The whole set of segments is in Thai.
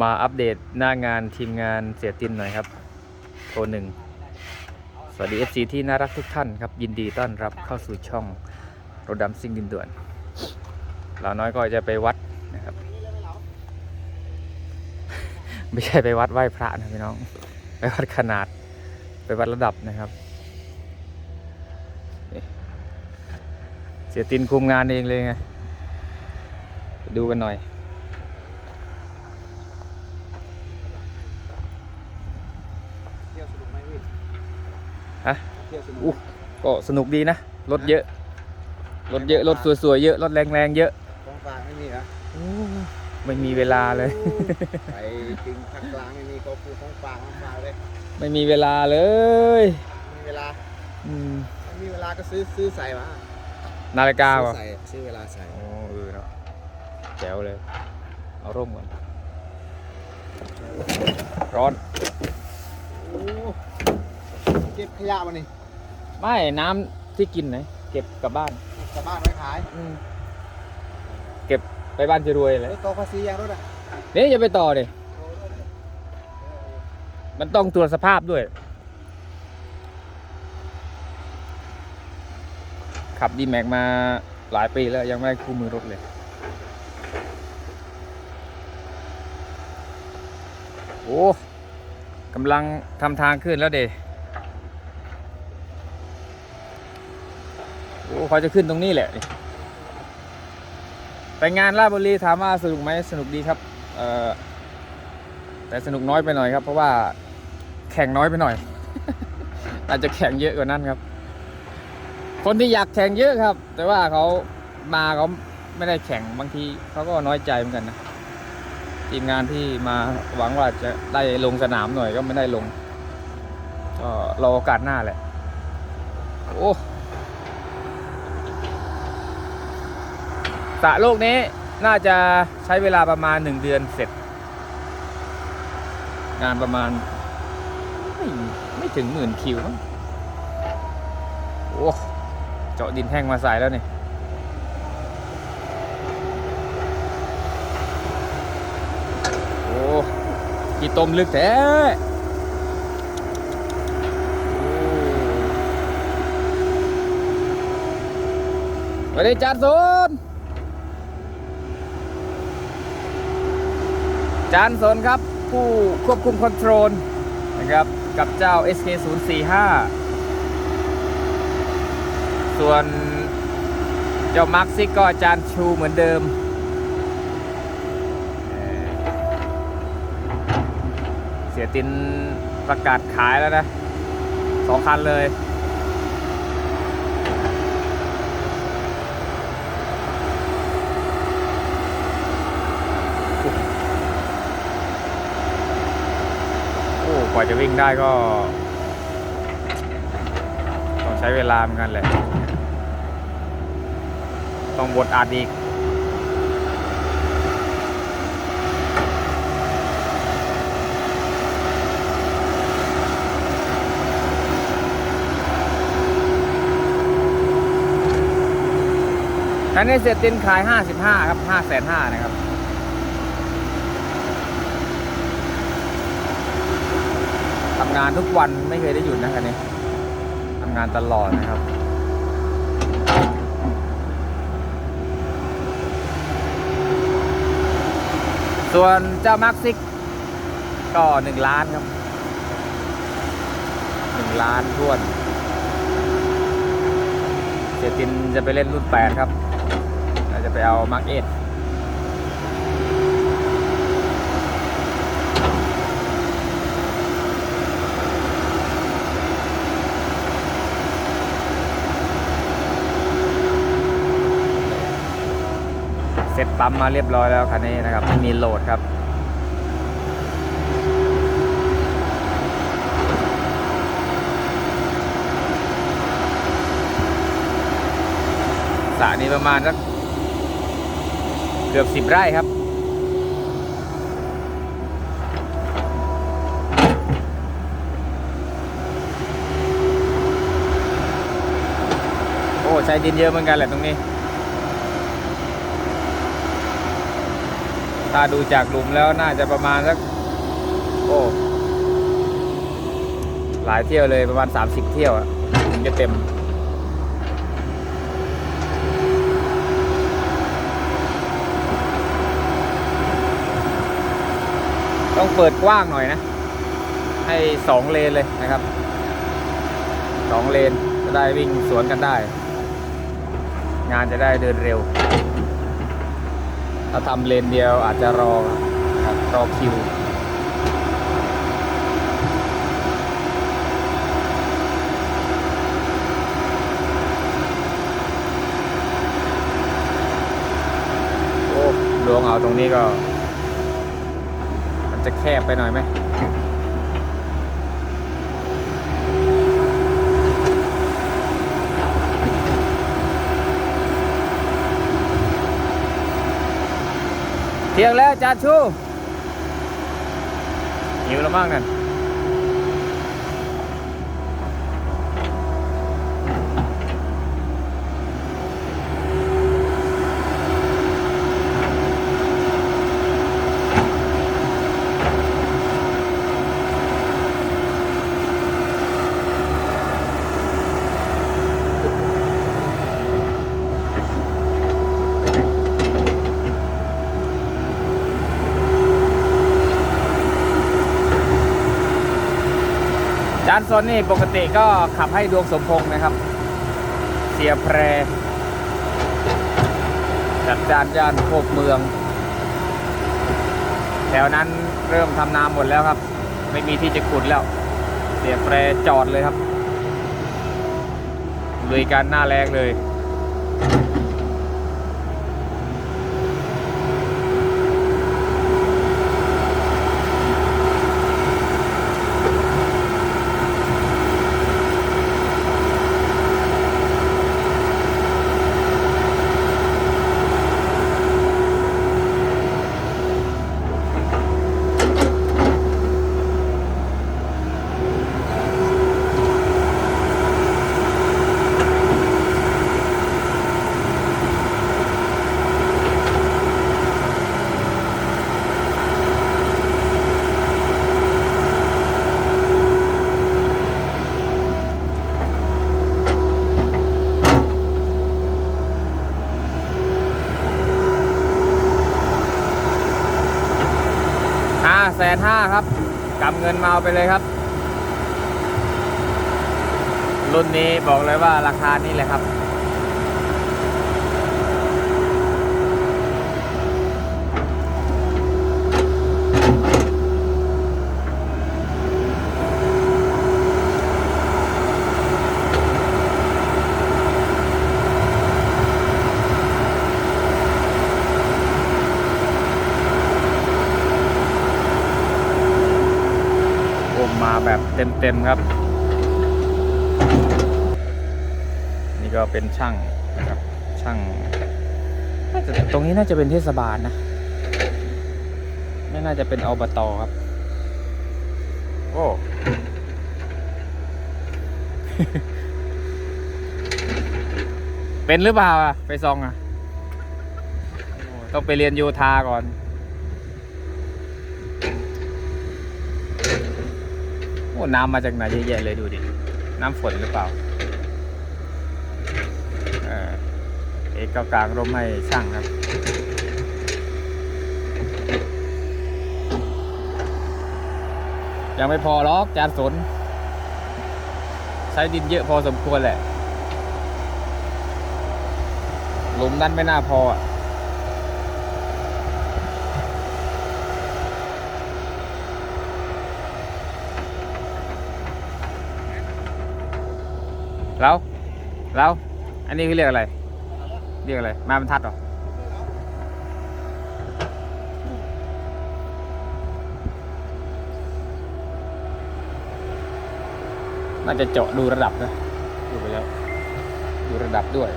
มาอัปเดตหน้างานทีมงานเสียตินหน่อยครับโทรหนึ่งสวัสดี FC ที่น่ารักทุกท่านครับ ยินดีต้อนรับเข้าสู่ช่องรถดำซิ่งดินด่วนเราน้อยก็จะไปวัดนะครับ ไม่ใช่ไปวัดไหว้พระนะพี่น้อง ไปวัดขนาด ไปวัดระดับนะครับ เสียตินคุมงานเองเลยไงดูกันหน่อย เที่ยวสนุกไหมพี่ ฮะเที่ยวสนุกอู้ก็สนุกดีนะ รถเยอะ รถเยอะ รถสวยๆเยอะ รถแรงๆเยอะของฝากไม่มีเหรอไม่มีเวลาเลย ไปถึงภาคกลางไม่มีก็ปูของฝากของฝากเลย ไม่มีเวลาเลยมีเวลา อืมไม่มีเวลาก็ซื้อซื้อใส่มา นาฬิกาซื้วะอใส่ซื้อเวลาใส่โอ้เออเนาะแจ๋วเลย เอาร่มก่อน ร้อนโอ้ เก็บขยะมานี่ไม่น้ำที่กินไหนเก็บกลับบ้านกลับบ้านไว้ขายอืมเก็บไปบ้านจะรวยเลยรถโตภาษียังรถอะนี่จะไปต่อดิมันต้องตรวจสภาพด้วย ขับดีแม็กมาหลายปีแล้วยังไม่ได้คู่มือรถเลย โอ้กำลังทำทางขึ้นแล้วเด โอ้เขาจะขึ้นตรงนี้แหละ ไปงานราชบุรีถามว่าสนุกไหมสนุกดีครับ เออแต่สนุกน้อยไปหน่อยครับ เพราะว่าแข่งน้อยไปหน่อย อาจจะแข่งเยอะกว่านั้นครับ คนที่อยากแข่งเยอะครับ แต่ว่าเขามาเขาไม่ได้แข่งบางทีเขาก็น้อยใจเหมือนกันนะทีมงานที่มาหวังว่าจะได้ลงสนามหน่อยก็ไม่ได้ลงก็รอโอกาสหน้าแหละ โอ้ สระโลกนี้น่าจะใช้เวลาประมาณหนึ่งเดือนเสร็จ งานประมาณ ไม่ไม่ถึงหมื่นคิวมั้งโอ้เจาะดินแห้งมาใส่แล้วนี่โอ้กี่ต้มลึกแท้สวัสดีจานสน จานสนครับผู้ควบคุมคอนโทรลนะครับกับเจ้า SK 0 4 5ส่วนเจ้ามาร์คซิกก็อาจารย์ชูเหมือนเดิมเอ่อเสียตินประกาศขายแล้วนะสองคันเลย กว่าจะวิ่งได้ก็ ต้องใช้เวลาเหมือนกันแหละต้องบดอัดอีกคันนี้เสร็จตินขาย 55 ครับ5 5 0 0 0นะครับ ทำงานทุกวันไม่เคยได้หยุดนะคันนี้ทำงานตลอดนะครับส่วนเจ้ามาร์คซิกก็หนึ่งล้านครับหนึ่งล้านทวนเสียตินจะไปเล่นรุ่นแปดครับเราจะไปเอามาร์คเอท ปั๊มมาเรียบร้อยแล้วคันนี้นะครับไม่มีโหลดครับสระนี้ประมาณสักเกือบสิบไร่ครับโอ้ใช้ดินเยอะเหมือนกันแหละตรงนี้ ถ้าดูจากหลุมแล้วน่าจะประมาณสักโอ้หลายเที่ยวเลยประมาณ 30 เที่ยวอะถึงจะเต็ม ต้องเปิดกว้างหน่อยนะ ให้สองเลนเลยนะครับสองเลนจะได้วิ่งสวนกันได้ งานจะได้เดินเร็ว ถ้าทำเลนเดียวอาจจะรอครับรอคิวโอ้ลวงเอาตรงนี้ก็ มันจะแคบไปหน่อยไหม เที่ยงแล้วจานชูหิวแล้วมั้งนั่นานโซนนี่ปกติก็ขับให้ดวงสมพงษ์นะครับ เสียแพร จัดจานย่านโคกเมือง แถวนั้นเริ่มทำนาหมดแล้วครับ ไม่มีที่จะขุดแล้ว เสียแพรจอดเลยครับลุยกันหน้าแรกเลย นมาเอาไปเลยครับ รุ่นนี้บอกเลยว่าราคานี้แหละครับ แบบเต็มๆครับ นี่ก็เป็นช่างนะครับช่างน่าจะตรงนี้น่าจะเป็นเทศบาลนะไม่น่าจะเป็นอบตครับ โอ้เป็นหรือเปล่าอะ ไปซองอะโอ้ต้องไปเรียนโยธาก่อน โอ้ น้ำมาจากไหนเยอะแยะเลยดูดิ น้ำฝนหรือเปล่า เออเอกก็กลางร่มให้ช่างครับยังไม่พอหรอกจานสน ใช้ดินเยอะพอสมควรแหละ หลุมนั้นไม่น่าพออะ แล้วแล้วอันนี้คือเรียกอะไร เรียกอะไร มาบรรทัดเหรอน่าจะเจาะดูระดับนะ ดูไปแล้ว ดูระดับด้วย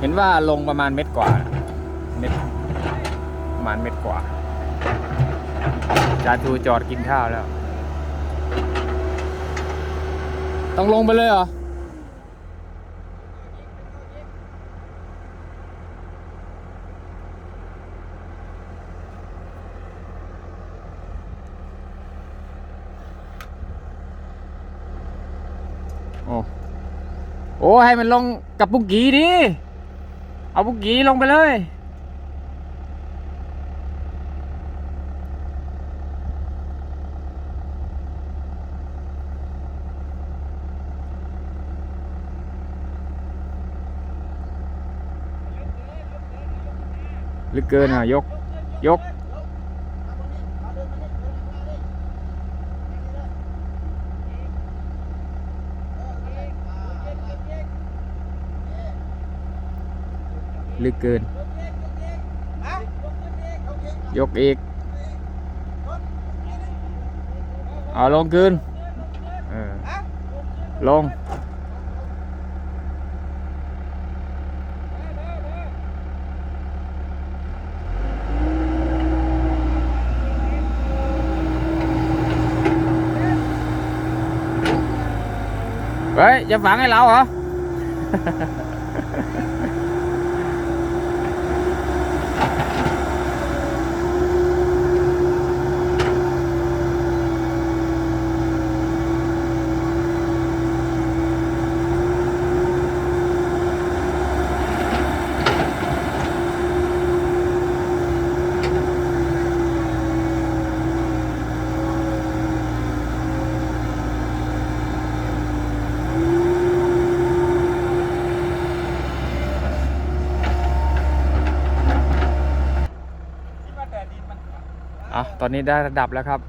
เห็นว่าลงประมาณเม็ดกว่าเม็ดประมาณเม็ดกว่าจาทูจอดกินข้าวแล้ว ต้องลงไปเลยเหรอโอ้โอ้ให้มันลงกับปุกกี้ดิ เอาบุกกี้ลงไปเลย ลึกเกินอะ ยก ยก ลึกเกิน ยกอีก เอาลงคืนเออลง เฮ้ย จะฝังให้เราเหรอ ตอนนี้ได้ระดับแล้วครับ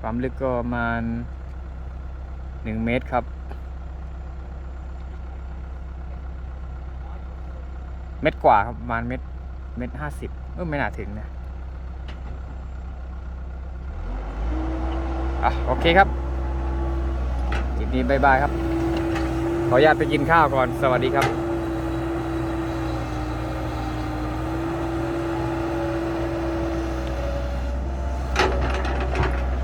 ความลึกก็ประมาณหนึ่งเมตรครับ เมตรกว่าครับประมาณเมตรเมตรห้าสิบเออไม่น่าถึงนะอะโอเคครับคลิปนี้บายบายครับ ขออนุญาตไปกินข้าวก่อน สวัสดีครับ